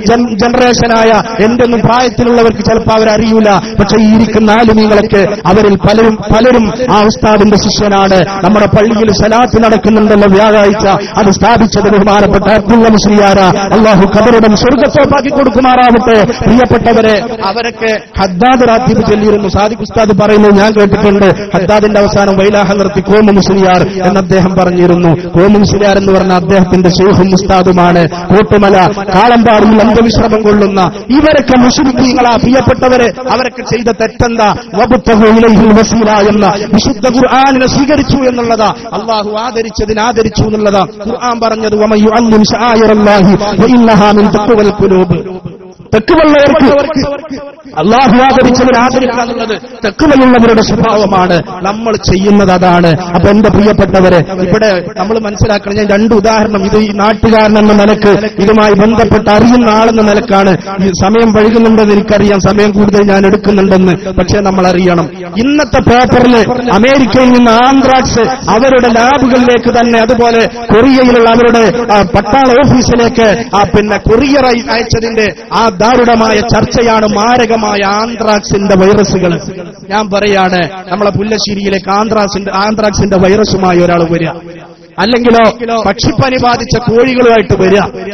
ജനറേഷനായ എന്റെ പ്രായത്തിലുള്ളവർക്ക് ചിലപ്പോൾ അവരറിയൂല. പക്ഷേ ഈ ഇരിക്കുന്ന ആലിമികളൊക്കെ അവരിൽ പലരും പലരും ആ ഉസ്താദിന്റെ ശിഷ്യനാണ്. നമ്മുടെ പള്ളിയിൽ സലാത്ത് നടക്കുന്നുണ്ടല്ലോ വ്യാഴാഴ്ച. അത് സ്ഥാപിച്ചത് ബഹുമാനപ്പെട്ട അബ്ദുള്ള മുസ്ലിയാര. അള്ളാഹു കബറിടം സ്വർഗത്തോപ്പാക്കി കൊടുക്കുമാറാവട്ടെ. പ്രിയപ്പെട്ടവരെ അവരൊക്കെ ഹദ്ദാദ് റാത്തിബ് ചൊല്ലിയിരുന്നു സാദിഖ് ഉസ്താദ് പറയുന്നു ഞാൻ കേട്ടിട്ടുണ്ട്. ഹദ്ദാദിന്റെ അവസാനം വൈലാഹ നിർത്തി കോമ മുസ്ലിയാർ എന്ന് അദ്ദേഹം പറഞ്ഞിരുന്നു. കോമ മുസ്ലിയാർ എന്ന് പറഞ്ഞ അദ്ദേഹത്തിന്റെ ശേഖും ഉസ്താദുമാണ്. കോട്ടുമല കാളമ്പാടിയിൽ അന്ധവിശ്രമം കൊള്ളുന്ന ഇവരൊക്കെ മുസ്ലിങ്ങളാ പ്രിയപ്പെട്ടവരെ അവരൊക്കെ ചെയ്ത തെറ്റെന്താ? എന്ന വിശുദ്ധ ഖുർആാനിനെ സ്വീകരിച്ചു എന്നുള്ളതാ. അള്ളാഹു ആദരിച്ചതിന് ആദരിച്ചു എന്നുള്ളതാ. ഖുർആൻ പറഞ്ഞത് വമൻ അള്ളാഹു ആദരിച്ചവർ ആദരിക്കുക എന്നുള്ളത് തെക്കുവലുള്ളവരുടെ സ്വഭാവമാണ്. നമ്മൾ ചെയ്യുന്നത് അതാണ്. അപ്പൊ എന്റെ പ്രിയപ്പെട്ടവരെ ഇവിടെ നമ്മൾ മനസ്സിലാക്കണം. ഞാൻ രണ്ട് ഉദാഹരണം. ഇത് ഈ നാട്ടുകാരനെന്ന നിലയ്ക്ക് ഇതുമായി ബന്ധപ്പെട്ട് അറിയുന്ന ആളെന്ന നിലക്കാണ്. സമയം വഴുകുന്നുണ്ടെന്ന് എനിക്കറിയാം. സമയം കൂടുതൽ ഞാൻ എടുക്കുന്നുണ്ടെന്ന്. പക്ഷേ നമ്മൾ അറിയണം ഇന്നത്തെ പേപ്പറിൽ അമേരിക്കയിൽ നിന്ന് ആന്ത്രാക്സ് അവരുടെ ലാബുകളിലേക്ക് തന്നെ അതുപോലെ കൊറിയയിലുള്ള അവരുടെ പട്ടാള ഓഫീസിലേക്ക് ആ പിന്നെ കൊറിയർ അയച്ചതിന്റെ ആ ദാരുണമായ ചർച്ചയാണ് മാരകമായ ആന്ത്രാക്സിന്റെ വൈറസുകൾ. ഞാൻ പറയാണ് നമ്മളെ പുല്ലശ്ശേരിയിലേക്ക് ആന്ത്രാക്സിന്റെ ആന്ത്രാക്സിന്റെ വൈറസുമായി ഒരാൾ വരിക. അല്ലെങ്കിലോ പക്ഷിപ്പനി ബാധിച്ച കോഴികളുമായിട്ട് വരിക.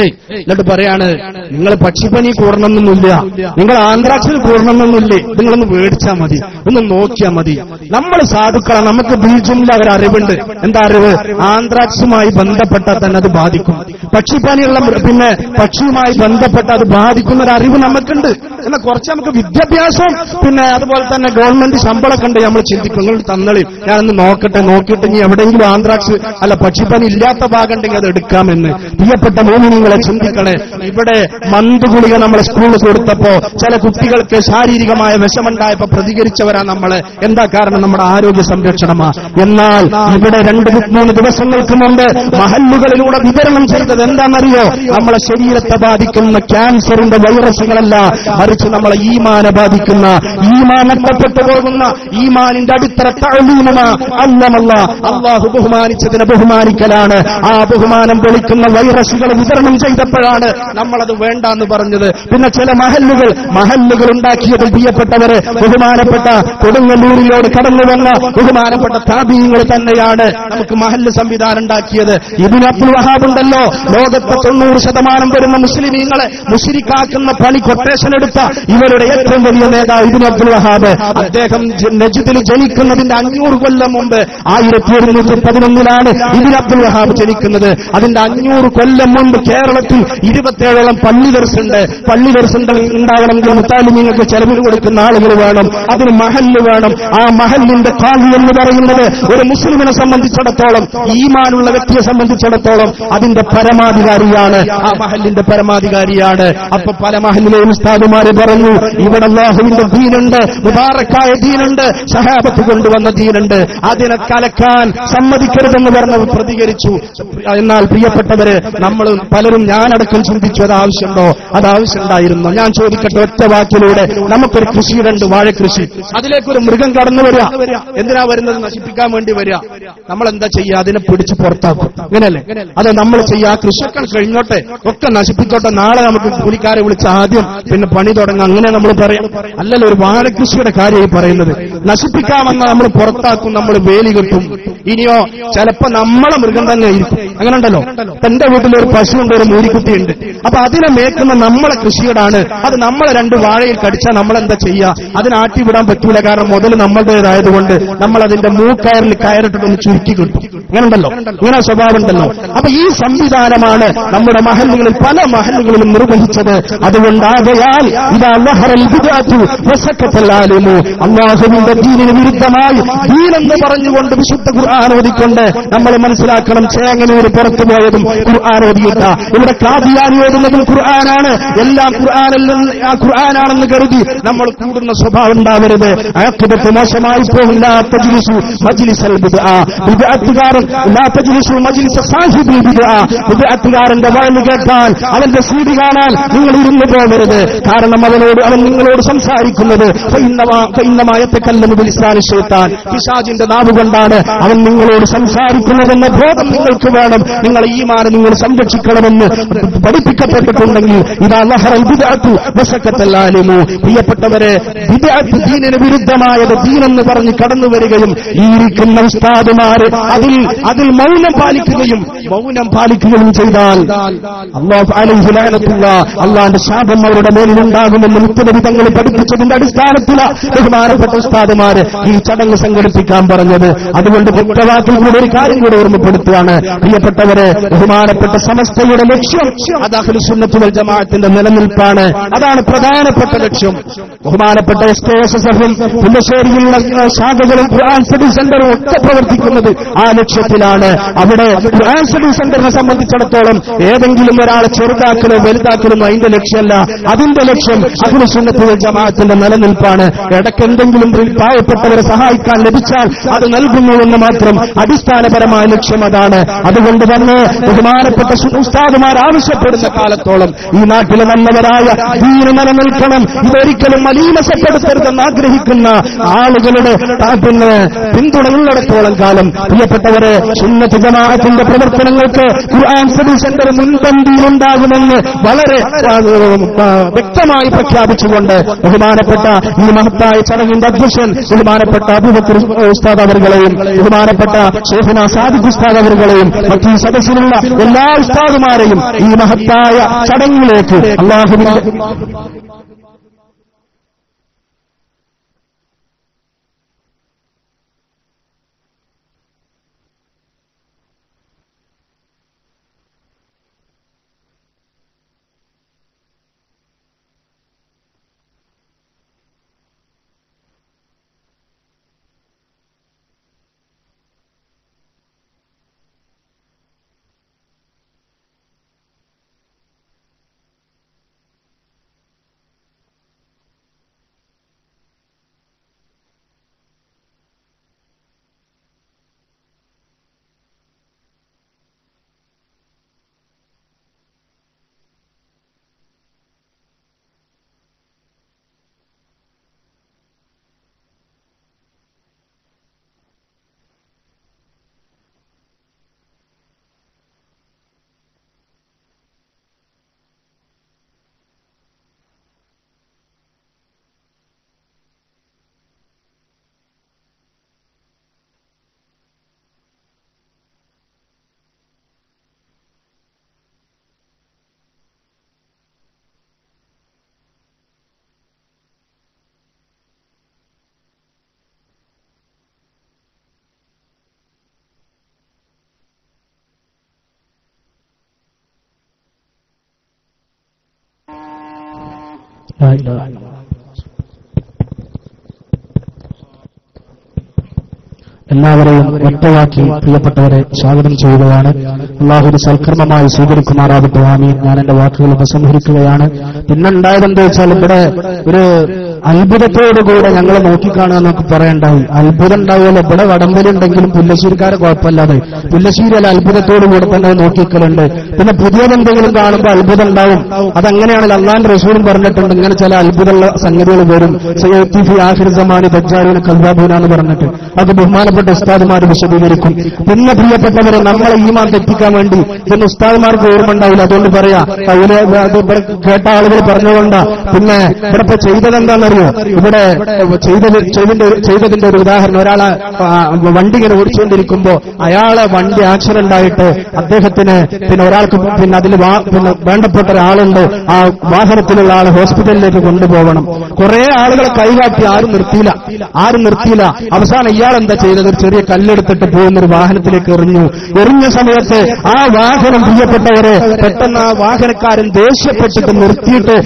ഏയ് എന്നിട്ട് പറയാണ് നിങ്ങൾ പക്ഷിപ്പനി കൂടണമെന്നൊന്നുമില്ല. നിങ്ങൾ ആന്ത്രാക്സിൽ കൂടണമെന്നൊന്നുമില്ലേ. നിങ്ങളൊന്ന് മേടിച്ചാൽ മതി. ഒന്ന് നോക്കിയാൽ മതി. നമ്മൾ സാധുക്കളാണ്. നമുക്ക് ബീജുമില്ല ഒരു അറിവുണ്ട്. എന്താ അറിവ്? ആന്ത്രാക്സുമായി ബന്ധപ്പെട്ടാൽ തന്നെ അത് ബാധിക്കും. പക്ഷിപ്പനിയുള്ള പിന്നെ പക്ഷിയുമായി ബന്ധപ്പെട്ട അത് ബാധിക്കുന്ന ഒരു അറിവ് നമുക്കുണ്ട്. എന്നാൽ കുറച്ച് നമുക്ക് വിദ്യാഭ്യാസം പിന്നെ അതുപോലെ തന്നെ ഗവൺമെന്റ് ശമ്പളമൊക്കെ ഉണ്ട്. നമ്മൾ ചിന്തിക്കും നിങ്ങൾ തന്നളി. ഞാനൊന്ന് നോക്കട്ടെ നോക്കിയിട്ട് ഇനി എവിടെയെങ്കിലും ആന്ത്രാക്സ് അല്ല പക്ഷിപ്പനി ഇല്ലാത്ത ഭാഗം ഉണ്ടെങ്കിൽ അത് എടുക്കാമെന്ന്. പ്രിയപ്പെട്ട മോമിനിങ്ങളെ ചിന്തിക്കണേ. ഇവിടെ മന്ത് ഗുളിക നമ്മളെ സ്കൂളിൽ കൊടുത്തപ്പോ ചില കുട്ടികൾക്ക് ശാരീരികമായ വിഷമുണ്ടായപ്പോ പ്രതികരിച്ചവരാ നമ്മൾ. എന്താ കാരണം? നമ്മുടെ ആരോഗ്യ സംരക്ഷണമാ. എന്നാൽ ഇവിടെ രണ്ട് മൂന്ന് ദിവസങ്ങൾക്ക് മുമ്പ് മഹല്ലുകളിലൂടെ വിതരണം ചെയ്തത് എന്താണെന്നറിയോ? നമ്മളെ ശരീരത്തെ ബാധിക്കുന്ന ക്യാൻസറിന്റെ വൈറസുകളല്ല മറിച്ച് നമ്മളെ ഈമാനെ ബാധിക്കുന്ന ഈമാൻ നഷ്ടപ്പെട്ടു പോകുന്ന ഈമാനിന്റെ അടിത്തറ തഴലീനമാ അല്ലമല്ല അള്ളാഹു ബഹുമാനിച്ചതിനെ ബഹുമാനിക്കലാണ്. ആ ബഹുമാനം വിളിക്കുന്ന വൈറസുകൾ വിതരണം ചെയ്തപ്പോഴാണ് നമ്മളത് വേണ്ട എന്ന് പറഞ്ഞത്. പിന്നെ ചില മഹല്ലുകൾ മഹല്ലുകൾ ഉണ്ടാക്കിയതിൽ പ്രിയപ്പെട്ടവര് ബഹുമാനപ്പെട്ട കൊടുങ്ങല്ലൂരിലോട് കടന്നു വന്ന ബഹുമാനപ്പെട്ട താപീയങ്ങൾ തന്നെയാണ് നമുക്ക് മഹല്ല് സംവിധാനം ഉണ്ടാക്കിയത്. ഇതിന് അബ്ദുൽ വഹാബ് ഉണ്ടല്ലോ ലോകത്തെ തൊണ്ണൂറ് ശതമാനം വരുന്ന മുസ്ലിമീങ്ങളെ മുസ്ലിക്കാക്കുന്ന പണി കൊട്ടേഷൻ എടുത്ത ഇവരുടെ ഏറ്റവും വലിയ നേതാവ് ഇതിന് അബ്ദുൽ വഹാബ്. അദ്ദേഹം നജിദിൽ ജനിക്കുന്നതിന്റെ അഞ്ഞൂറ് കൊല്ലം മുമ്പ് ആയിരത്തി ഒരുന്നൂറ്റി പതിനൊന്നിലാണ് ഇതിന് അബ്ദുൽ വഹാബ് ജനിക്കുന്നത്. അതിന്റെ അഞ്ഞൂറ് കൊല്ലം മുമ്പ് കേരളത്തിൽ ഇരുപത്തേഴോളം പള്ളി ദർസുണ്ട്. പള്ളി ദർസ് ഉണ്ടാവണമെങ്കിൽ മുത്താലിമീങ്ങൾക്ക് ചെലവിൽ കൊടുക്കുന്ന ആളുകൾ വേണം. അതിന് മഹല്ല് വേണം. ആ മഹല്ലിന്റെ കാലി എന്ന് പറയുന്നത് ഒരു മുസ്ലിമിനെ സംബന്ധിച്ചിടത്തോളം ഈമാനുള്ള വ്യക്തിയെ സംബന്ധിച്ചിടത്തോളം അതിന്റെ പരമാധികാരിയാണ്. ആ മഹല്ലിന്റെ പരമാധികാരിയാണ്. അപ്പൊ പല മഹല്ലിലെ ഉസ്താദുമാര് പറഞ്ഞു ഇവിടെ അള്ളാഹുവിന്റെ ദീനുണ്ട്. മുബാറക്കായ ദീനുണ്ട്. സഹാബത്ത് കൊണ്ടുവന്ന ദീനുണ്ട്. അതിനെ കലക്കാൻ സമ്മതിക്കരുതെന്ന് പറഞ്ഞ് പ്രതികരിച്ചു. എന്നാൽ പ്രിയപ്പെട്ടവര് നമ്മൾ പലരും ഞാനടക്കം ചിന്തിച്ചു അത് ആവശ്യമുണ്ടോ അത് ആവശ്യമുണ്ടായിരുന്നു ഞാൻ ചോദിക്കട്ടെ ഒറ്റ വാക്കിലൂടെ നമുക്കൊരു കൃഷി രണ്ട് വാഴക്കൃഷി അതിലേക്കൊരു മൃഗം കടന്നു വരിക. എന്തിനാ വരുന്നത് നശിപ്പിക്കാൻ വേണ്ടി വരിക? നമ്മൾ എന്താ ചെയ്യുക? അതിനെ പിടിച്ച് പുറത്താക്കും. അങ്ങനെയല്ലേ അത് നമ്മൾ ചെയ്യുക. ആ കൃഷിയൊക്കെ കഴിഞ്ഞോട്ടെ ഒക്കെ നശിപ്പിച്ചോട്ടെ നാളെ നമുക്ക് കൂലിക്കാരെ വിളിച്ച് ആദ്യം പിന്നെ പണി തുടങ്ങാം. അങ്ങനെ നമ്മൾ പറയാം. അല്ലല്ലോ ഒരു വാഴക്കൃഷിയുടെ കാര്യമായി പറയുന്നത്. നശിപ്പിക്കാമെന്ന് നമ്മൾ പുറത്താക്കും നമ്മൾ വേലി കിട്ടും. ഇനിയോ ചിലപ്പോ നമ്മളെ മൃഗം തന്നെ ഇരിക്കും അങ്ങനെ ഉണ്ടല്ലോ എന്റെ വീട്ടിൽ ഒരു പശു ഒരു മൂലിക്കുട്ടിയുണ്ട് അപ്പൊ അതിനെ മേക്കുന്ന നമ്മളെ കൃഷിയോടാണ്. അത് നമ്മളെ രണ്ട് വാഴയിൽ കടിച്ചാൽ നമ്മൾ എന്താ ചെയ്യുക അതിനാട്ടി വിടാൻ പറ്റൂല. കാരണം മുതൽ നമ്മളുടേതായതുകൊണ്ട് നമ്മൾ അതിന്റെ മൂക്കയറിൽ കയറിട്ടൊന്ന് ചുരുക്കി കിട്ടും അങ്ങനെ ഉണ്ടല്ലോ ഇങ്ങനെ സ്വഭാവം ഉണ്ടല്ലോ അപ്പൊ ഈ സംവിധാനമാണ് നമ്മുടെ മഹലുകളിൽ പല മഹലുകളിലും നിർവഹിച്ചത്. അതുകൊണ്ടാകയാൽ ഇതാ അള്ളാഹുവിന്റെ ദീനിന് വിരുദ്ധമായി ദീനെന്ന് പറഞ്ഞുകൊണ്ട് വിശുദ്ധ ഖുർആൻ ഓതിക്കൊണ്ട് നമ്മൾ മനസ്സിലാക്കണം. ചേങ്ങനൂർ പുറത്തു പോയതും ഖുർആൻ ഇവിടെ കാദിയാനി ഓതുന്നതും ഖുർആനാണ്. എല്ലാം ആ ഖുർആനാണെന്ന് കരുതി നമ്മൾ കൂടുന്ന സ്വഭാവം ഉണ്ടാവരുത്. ആക്കിബത്ത് മോശമായി പോകും. ലാ തജ്ലിസു മജ്ലിസൽ ലാ തജ്ലിസു മജ്ലിസ അവന്റെ സീഡി കാണാൻ നിങ്ങൾ ഇരുന്നു പോകരുത്. കാരണം അവനോട് അവൻ നിങ്ങളോട് സംസാരിക്കുന്നത് ഷെയ്ത്താൻ പിശാജിന്റെ നാവ് കൊണ്ടാണ് അവൻ നിങ്ങളോട് സംസാരിക്കുന്നതെന്ന ബോധം നിങ്ങൾക്ക് വേണം. നിങ്ങൾ ഈ മാറി നിങ്ങൾ സംരക്ഷിക്കണമെന്ന് പഠിപ്പിക്കപ്പെട്ടിട്ടുണ്ടെങ്കിൽ ഇതാ ലഹറൽ പ്രിയപ്പെട്ടവരെ ദീനിന് വിരുദ്ധമായത് ദീനെന്ന് പറഞ്ഞ് കടന്നു വരികയും ഈ ഇരിക്കുന്ന ഉസ്താദുമാര് അതിൽ അതിൽ മൗനം പാലിക്കുകയും മൗനം പാലിക്കുകയും ചെയ്താൽ അള്ളാഹ് അലൈഹി ലഅനത്തുള്ള അള്ളാന്റെ ശാപം അവരുടെ മേലിലുണ്ടാകുമെന്ന് മുത്തനബി തങ്ങൾ പഠിപ്പിച്ചതിന്റെ അടിസ്ഥാനത്തില ബഹുമാനപ്പെട്ട ഉസ്താദുമാര് ഈ ചടങ്ങ് സംഘടിപ്പിക്കാൻ പറഞ്ഞത്. അതുകൊണ്ട് കുറ്റവാക്കിൽ കൂടെ ഒരു കാര്യം കൂടെ ഓർമ്മപ്പെടുത്തുകയാണ്. പ്രിയപ്പെട്ടവരെ ബഹുമാനപ്പെട്ട സമസ്തയുടെ ലക്ഷ്യം. അത് അഖിലുസുന്നത്തുൽ ജമാഅത്തിന്റെ നിലനിൽപ്പാണ്. അതാണ് പ്രധാനപ്പെട്ട ലക്ഷ്യം. ബഹുമാനപ്പെട്ട എസ് കെ എസ് എസ് പുല്ലശ്ശേരിയിലുള്ള ശാഖകളും ഖുർആൻ സ്റ്റഡി സെന്ററും ഒക്കെ പ്രവർത്തിക്കുന്നത് ആ ലക്ഷ്യത്തിലാണ്. അവിടെ ഖുർആൻ സ്റ്റഡി സെന്ററിനെ സംബന്ധിച്ചിടത്തോളം ഏതെങ്കിലും ഒരാളെ ചെറുതാക്കലോ വലുതാക്കലോ അതിന്റെ ലക്ഷ്യമല്ല. അതിന്റെ ലക്ഷ്യം അഖിലുസുന്നത്തുൽ ജമാഅത്തിന്റെ നിലനിൽപ്പാണ്. ഇടയ്ക്ക് എന്തെങ്കിലും പാവപ്പെട്ടവരെ സഹായിക്കാൻ ലഭിച്ചാൽ അത് നൽകുന്നു എന്ന് മാത്രം അടിസ്ഥാനപരമായ ലക്ഷ്യം അതാണ്. അതുകൊണ്ട് തന്നെ ബഹുമാനപ്പെട്ട ഉസ്താദുമാർ ആവശ്യപ്പെടുന്ന കാലത്തോളം ഈ നാട്ടിലെ വന്നവരായ ദീന് നിലനിൽക്കണം ഇതൊരിക്കലും മലീമസപ്പെടുത്തരുതെന്ന് ആഗ്രഹിക്കുന്ന ആളുകളുടെ പിന്നെ പിന്തുണയുള്ളിടത്തോളം കാലം. പ്രിയപ്പെട്ടവരെ സുന്നത്ത് ജമാഅത്തിന്റെ പ്രവർത്തനങ്ങൾക്ക് ഖുർആൻ സ്റ്റഡി സെന്റർ മുൻപന്തിയിലുണ്ടാകുമെന്ന് വളരെ വ്യക്തമായി പ്രഖ്യാപിച്ചുകൊണ്ട് ബഹുമാനപ്പെട്ട ഈ മഹത്തായ ചടങ്ങിന്റെ അധ്യക്ഷൻ ബഹുമാനപ്പെട്ട അബൂബക്കർ ഉസ്താദ് അവരുകളെയും ബഹുമാനപ്പെട്ട ഷെയ്ഖുന സാദിഖ് ഉസ്താദ് അവരുകളെയും മറ്റു സദസ്സിലുള്ള എല്ലാ ഈ മഹത്തായ ചടങ്ങിലേക്ക് അള്ളാഹുവിന്റെ لا إله إلا الله എല്ലാവരെയും ഒറ്റവാക്കി പ്രിയപ്പെട്ടവരെ സ്വാഗതം ചെയ്യുകയാണ് അള്ളാഹുരു സൽക്കർമ്മമായി സ്വീകരിക്കുമാറാവട്ടെ ആമീൻ ഞാൻ എന്റെ വാക്കുകൾ ഉപസംഹരിക്കുകയാണ് പിന്നെ ഉണ്ടായതെന്താ വെച്ചാൽ ഇവിടെ ഒരു അത്ഭുതത്തോടുകൂടെ ഞങ്ങൾ നോക്കിക്കാണുക എന്നൊക്കെ പറയണ്ടാവും അത്ഭുതം ഉണ്ടാവുമല്ലോ ഇവിടെ വടമ്പലുണ്ടെങ്കിലും പുല്ലശ്ശേരിക്കാരെ കുഴപ്പമില്ലാതെ. പുല്ലശ്ശേരി അല്ല അത്ഭുതത്തോടുകൂടെ തന്നെ നോക്കിക്കലുണ്ട്. പിന്നെ പുതിയതെന്തെങ്കിലും കാണുമ്പോൾ അത്ഭുതം ഉണ്ടാവും. അതങ്ങനെയാണല്ലോ അള്ളാൻ റസൂലും പറഞ്ഞിട്ടുണ്ട്. ഇങ്ങനെ ചില അത്ഭുതമുള്ള സംഗതികൾ വരും. സയ്യദ്ദീഫി ആഹിർ സമാനി കൽബാബൂന എന്ന് പറഞ്ഞിട്ട്. അത് ബഹുമാനപ്പെട്ട ഉസ്താദുമാർ വിശദീകരിക്കും. പിന്നെ പ്രിയപ്പെട്ടവരെ നമ്മളെ ഈമാൻ തെറ്റിക്കാൻ വേണ്ടി പിന്നെ ഉസ്താദുമാർക്ക് ഓർമ്മ ഉണ്ടാവില്ല. അതുകൊണ്ട് പറയാ കയ്യിലെ കേട്ട ആളുകൾ പറഞ്ഞുകൊണ്ടാ. പിന്നെ ഇവിടെ ഇപ്പൊ ചെയ്തത് എന്താണെന്നറിയോ ഇവിടെ ചെയ്തത് ചെയ്തതിന്റെ ഒരു ഉദാഹരണം. ഒരാളെ വണ്ടി ഇങ്ങനെ ഓടിച്ചുകൊണ്ടിരിക്കുമ്പോ അയാളെ വണ്ടി ആക്സിഡന്റ് ആയിട്ട് അദ്ദേഹത്തിന് പിന്നെ ഒരാൾക്ക് പിന്നെ അതിൽ പിന്നെ വേണ്ടപ്പെട്ട ഒരാളുണ്ട്. ആ വാഹനത്തിലുള്ള ആളെ ഹോസ്പിറ്റലിലേക്ക് കൊണ്ടുപോകണം കുറെ ആളുകളെ കൈകാട്ടി ആരും നിർത്തിയില്ല. ആരും നിർത്തിയില്ല. അവസാനം ഇയാൾ എന്താ ചെയ്തത്? ഒരു ചെറിയ കല്ലെടുത്തിട്ട് പോകുന്ന ഒരു വാഹനത്തിലേക്ക് എറിഞ്ഞു. എറിഞ്ഞ സമയത്ത് ആ വാഹനം പ്രിയപ്പെട്ടവരെ പെട്ടെന്ന് ആ വാഹനക്കാരൻ ദേഷ്യപ്പെട്ടിട്ട് നിർത്തിയിട്ട്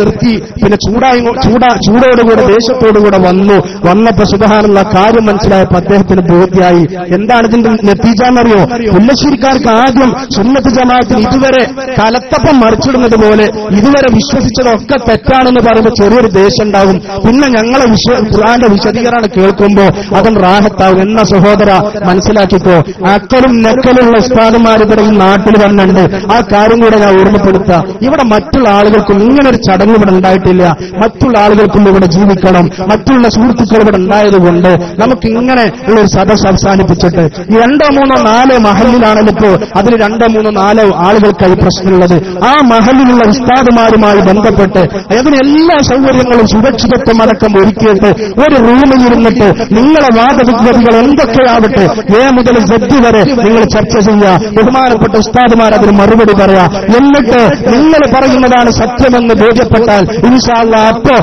നിർത്തി. പിന്നെ ചൂടായി ചൂടാ ചൂടോടുകൂടെ ദേഷ്യത്തോടുകൂടെ വന്നു. വന്നപ്പോ സുബഹാനുള്ള കാര്യം മനസ്സിലായപ്പോ അദ്ദേഹത്തിന് ബോധ്യായി. എന്താണ് ഇതിന്റെ നത്തീജ എന്നറിയോ? പുല്ലശ്ശേരിക്കാർക്ക് ആദ്യം സുന്നത്ത് ജമാഅത്തിന് ഇതുവരെ കലത്തപ്പം മറിച്ചിടുന്നത് പോലെ ഇതുവരെ വിശ്വസിച്ചതൊക്കെ തെറ്റാണെന്ന് പറയുമ്പോൾ ചെറിയൊരു ദേഷ്യം ഉണ്ടാകും. പിന്നെ ഞങ്ങളെ വിശ്വ ഖുർആന്റെ വിശദീകരണം കേൾക്കുമ്പോ അതും റാഹത്താവും എന്ന സഹോദര മനസ്സിലാക്കിക്കോ? അക്കലും നെക്കലുള്ള ഉസ്താദുമാർ ഇവിടെ ഈ നാട്ടിൽ വന്നുണ്ട് ആ കാര്യം കൂടെ ഞാൻ ഓർമ്മപ്പെടുത്തുക ഇവിടെ മറ്റുള്ള ആളുകൾക്കും ഇങ്ങനൊരു ഒരു ചടങ്ങ് ഇവിടെ ഉണ്ടായിട്ടില്ല. മറ്റുള്ള ആളുകൾക്കും ഇവിടെ ജീവിക്കണം. മറ്റുള്ള സുഹൃത്തുക്കൾ ഇവിടെ ഉണ്ടായതുകൊണ്ട് നമുക്ക് ഇങ്ങനെ ഉള്ള ഒരു സദസ് അവസാനിപ്പിച്ചിട്ട് രണ്ടോ മൂന്നോ നാലോ മഹലിലാണല്ലോ ഇപ്പോ അതിൽ രണ്ടോ മൂന്നോ നാലോ ആളുകൾക്കായി പ്രശ്നമുള്ളത്. ആ മഹലിലുള്ള ഉസ്താദുമാരുമായി ബന്ധപ്പെട്ട് അതിന് എല്ലാ സൗകര്യങ്ങളും സുരക്ഷിതത്വം അടക്കം ഒരുക്കിയിട്ട് ഒരു റൂമിൽ ഇരുന്നിട്ട് നിങ്ങളെ വാദവിദ്യതികൾ എന്തൊക്കെയാവട്ടെ എ മുതൽ സെറ്റ് വരെ നിങ്ങൾ ചർച്ച ചെയ്യുക. ബഹുമാനപ്പെട്ട ഉസ്താദുമാർ അതിന് മറുപടി പറയാ. എന്നിട്ട് നിങ്ങൾ പറയുന്നതാണ് സത്യമെന്ന് ബോധ്യപ്പെട്ടാൽ ഇൻഷാല്ല അപ്പോ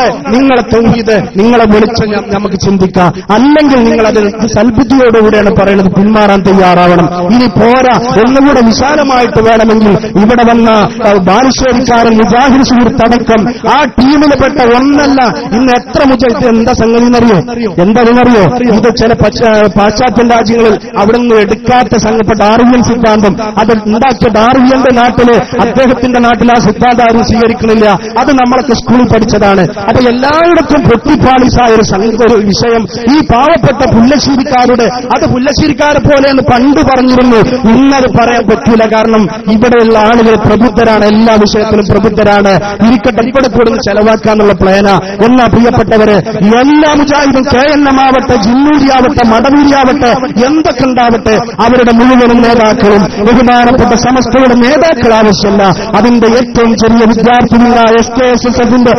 നിങ്ങളെ നിങ്ങളെ തൗഹീദ് നിങ്ങളെ വിളിച്ച് നമുക്ക് ചിന്തിക്കാം. അല്ലെങ്കിൽ നിങ്ങൾ അതിൽ സൽബുദ്ധിയോടുകൂടിയാണ് പറയുന്നത് പിന്മാറാൻ തയ്യാറാവണം. ഇനി പോരാ ഒന്നുകൂടെ വിശാലമായിട്ട് വേണമെങ്കിൽ ഇവിടെ വന്ന ബാലുശ്ശേരിക്കാരൻ മുജാഹിദ് സുഹൃത്തടക്കം ആ ടീമിൽ പെട്ട ഒന്നല്ല ഇന്ന് എത്ര മുജാഹിദ് എന്താ സംഗതി എന്നറിയോ? എന്താണെന്നറിയോ ഇത് ചില പശ്ചാ- പാശ്ചാത്യ രാജ്യങ്ങളിൽ അവിടെ നിന്ന് എടുക്കാത്ത സംഘപ്പെട്ട ആറിയൻ സിദ്ധാന്തം. അത് ഉണ്ടാക്കിയ ഡാർവിയന്റെ നാട്ടിൽ അദ്ദേഹത്തിന്റെ നാട്ടിൽ ആ സിദ്ധാന്തം ആരും സ്വീകരിക്കുന്നില്ല അത് നമ്മളൊക്കെ സ്കൂളിൽ പഠിച്ചതാണ്. അപ്പൊ എല്ലായിടത്തും പൊട്ടിപ്പാളിസായ ഒരു ഒരു വിഷയം. ഈ പാവപ്പെട്ട പുല്ലശ്ശേരിക്കാരുടെ അത് പുല്ലശ്ശേരിക്കാരെ പോലെയെന്ന് പണ്ട് പറഞ്ഞിരുന്നു. ഇന്നത് പറയാൻ പറ്റൂല. കാരണം ഇവിടെയുള്ള ആളുകൾ പ്രബുദ്ധരാണ്. എല്ലാ വിഷയത്തിലും പ്രബുദ്ധരാണ്. ഇരിക്കട്ടെ ഇവിടെ കൂടുതൽ ചെലവാക്കാന്നുള്ള പ്ലാന എന്നാ പ്രിയപ്പെട്ടവര് എല്ലാ മുജാഹിദും കെ എൻ എം ആവട്ടെ ജിന്നൂരിയാവട്ടെ മടവൂരിയാവട്ടെ എന്തൊക്കെ ഉണ്ടാവട്ടെ അവരുടെ മുഴുവനും നേതാക്കളും ബഹുമാനപ്പെട്ട സമസ്തയുടെ നേതാക്കൾ ആവശ്യമല്ല അതിന്റെ ഏറ്റവും ചെറിയ വിദ്യാർത്ഥിനിയായ എസ് കെ എസ് എസ് എഫിന്റെ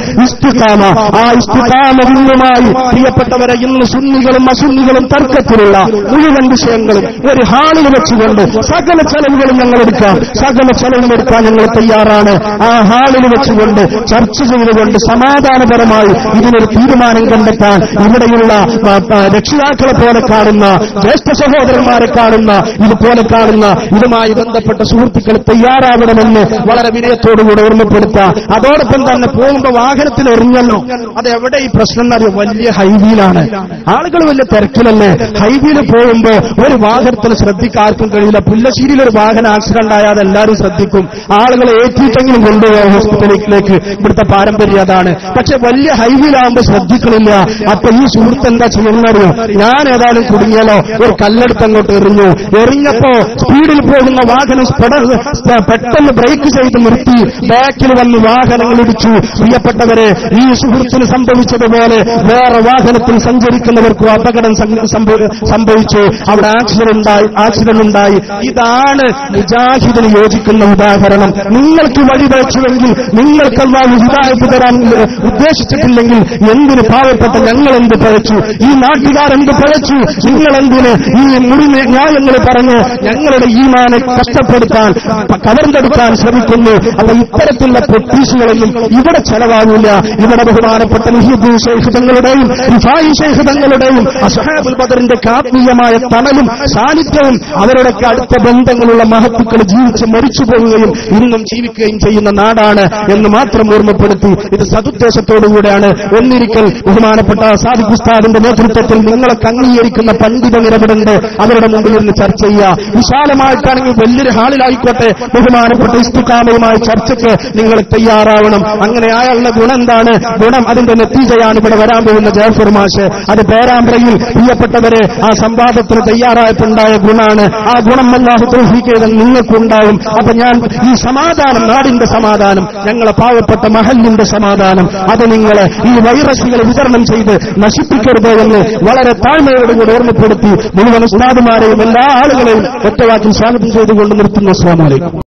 ഇസ്തുകാമ ആ ഇസ്തുകാമവുമായി പ്രിയപ്പെട്ടവരെ ഇന്ന് സുന്നികളും അസുന്നികളും തർക്കത്തിലുള്ള മുഴുവൻ വിഷയങ്ങളും ഒരു ഹാളിൽ വെച്ചുകൊണ്ട് സകല ചെലവുകളും ഞങ്ങൾ എടുക്കാം സകല ചെലവും എടുക്കാൻ ഞങ്ങൾ തയ്യാറാണ്. ആ ഹാളിൽ വെച്ചുകൊണ്ട് ചർച്ച ചെയ്തുകൊണ്ട് സമാധാനപരമായി ഇതിനൊരു തീരുമാനം കണ്ടെത്താൻ ഇവിടെയുള്ള രക്ഷിതാക്കളെ പോലെ കാണുന്ന ജ്യേഷ്ഠ സഹോദരന്മാരെ കാണുന്ന ഇതുപോലെ കാണുന്ന ഇതുമായി ബന്ധപ്പെട്ട സുഹൃത്തുക്കൾ തയ്യാറാവണമെന്ന് വളരെ വിനയത്തോടുകൂടെ ഓർമ്മപ്പെടുത്താം. അതോടൊപ്പം തന്നെ പോകുമ്പോൾ വാഹനത്തിൽ എറിഞ്ഞല്ലോ അത് എവിടെ ഈ പ്രശ്നം എന്നറിയോ വലിയ ഹൈവേയിലാണ്. ആളുകൾ വലിയ തിരക്കിലല്ലേ? ഹൈവേയിൽ പോകുമ്പോ ഒരു വാഹനത്തിൽ ശ്രദ്ധിക്കാൻ ആർക്കും കഴിയില്ല. പുല്ലശ്ശേരിയിൽ ഒരു വാഹന ആക്സിഡന്റ് ആയാൽ എല്ലാവരും ശ്രദ്ധിക്കും. ആളുകളെ ഏറ്റിട്ടെങ്കിലും കൊണ്ടുപോകാം ഹോസ്പിറ്റലിലേക്ക്. ഇവിടുത്തെ പാരമ്പര്യം അതാണ്. പക്ഷെ വലിയ ഹൈവേയിലാകുമ്പോ ശ്രദ്ധിക്കണില്ല. അപ്പൊ ഈ സുഹൃത്ത് എന്താ ചെയ്യുന്നറിയോ ഞാൻ ഏതായാലും കുടുങ്ങിയാലോ? ഒരു കല്ലെടുത്ത് അങ്ങോട്ട് എറിഞ്ഞു. എറിഞ്ഞപ്പോ സ്പീഡിൽ പോകുന്ന വാഹനം പെട്ടെന്ന് ബ്രേക്ക് ചെയ്ത് നിർത്തി. ബാക്കിൽ വന്ന് വാഹനങ്ങൾ ഇടിച്ചു. പ്രിയപ്പെട്ടവരെ ഈ സുഹൃത്തിന് സംഭവിച്ചതുപോലെ വേറെ വാഹനത്തിൽ സഞ്ചരിക്കുന്നവർക്കും അപകടം സംഭ- സംഭവ- സംഭവിച്ചു. അവിടെ ആക്സിഡന്റ് ഉണ്ടായി ആക്സിഡന്റ് ഉണ്ടായി. ഇതാണ് മുജാഹിദിന് യോജിക്കുന്ന ഉദാഹരണം. നിങ്ങൾക്ക് വഴി പഴച്ചുവെങ്കിൽ നിങ്ങൾക്ക് അള്ളാഹു ഹിദായത്ത് തരാൻ ഉദ്ദേശിച്ചിട്ടില്ലെങ്കിൽ എന്തിന് പാവപ്പെട്ട ഞങ്ങൾ എന്ത് പഴച്ചു? ഈ നാട്ടുകാരെന്ത് പഴച്ചു? നിങ്ങൾ എന്തിന് ഈ മുറി ന്യായങ്ങൾ പറഞ്ഞ് ഞങ്ങളുടെ ഈമാനെ കഷ്ടപ്പെടുത്താൻ കവർന്നെടുക്കാൻ ശ്രമിക്കുന്നു. അപ്പൊ ഇത്തരത്തിലുള്ള പൊട്ടീസുകളൊന്നും ഇവിടെ ചെലവാകില്ല ഇവിടെ ബഹുമാനപ്പെട്ട മുഹീദ്ദീൻ ഷെയ്ഖ് റിഫായി ഷെയ്ഖ് അസഹാബുൽ ബദറിന്റെ കാത്മീയമായ തണലും സാന്നിധ്യവും അവരുടെയൊക്കെ അടുത്ത ബന്ധങ്ങളുള്ള മഹത്തുക്കൾ ജീവിച്ച് മരിച്ചു പോവുകയും ഇന്നും ജീവിക്കുകയും ചെയ്യുന്ന നാടാണ് എന്ന് മാത്രം ഓർമ്മപ്പെടുത്തി ഇത് സതുദ്ദേശത്തോടുകൂടെയാണ്. ഒന്നിരിക്കൽ ബഹുമാനപ്പെട്ട സാദിഖ് ഉസ്താദിന്റെ നേതൃത്വത്തിൽ നിങ്ങളെ അംഗീകരിക്കുന്ന പണ്ഡിത നിരപടുണ്ട് അവരുടെ മുമ്പിൽ നിന്ന് ചർച്ച ചെയ്യുക. വിശാലമായിട്ടാണെങ്കിൽ വലിയൊരു ഹാളിലായിക്കോട്ടെ. ബഹുമാനപ്പെട്ട ഇസ്തുക്കാമയുമായ ചർച്ചയ്ക്ക് നിങ്ങൾ തയ്യാറാവണം. അങ്ങനെ അയാളുടെ ഗുണം എന്താണ്? ഗുണം അതിന്റെ നെത്തീജയാണ് ഇവിടെ വരാൻ പോകുന്ന ജയഫർ മാഷ് അത് പേരാമ്പ്രയിൽ പ്രിയപ്പെട്ടവരെ ആ സംവാദത്തിന് തയ്യാറായപ്പോണ്ടായ ഗുണാണ്. ആ ഗുണം അല്ലാഹു ചെയ്താൽ നിങ്ങൾക്കുണ്ടാവും. അപ്പൊ ഞാൻ ഈ സമാധാനം നാടിന്റെ സമാധാനം ഞങ്ങളെ പാവപ്പെട്ട മഹലിന്റെ സമാധാനം അത് നിങ്ങളെ ഈ വൈറസുകൾ വിതരണം ചെയ്ത് നശിപ്പിക്കരുത് എന്ന് വളരെ താഴ്മയോടുകൂടി ഓർമ്മപ്പെടുത്തി മുഴുവൻ ഉസ്താദുമാരെയും എല്ലാ ആളുകളെയും ഒറ്റവാക്കിൽ സ്വാഗതം ചെയ്തുകൊണ്ട് നിർത്തുന്നു. അസ്ലാമലൈക്കും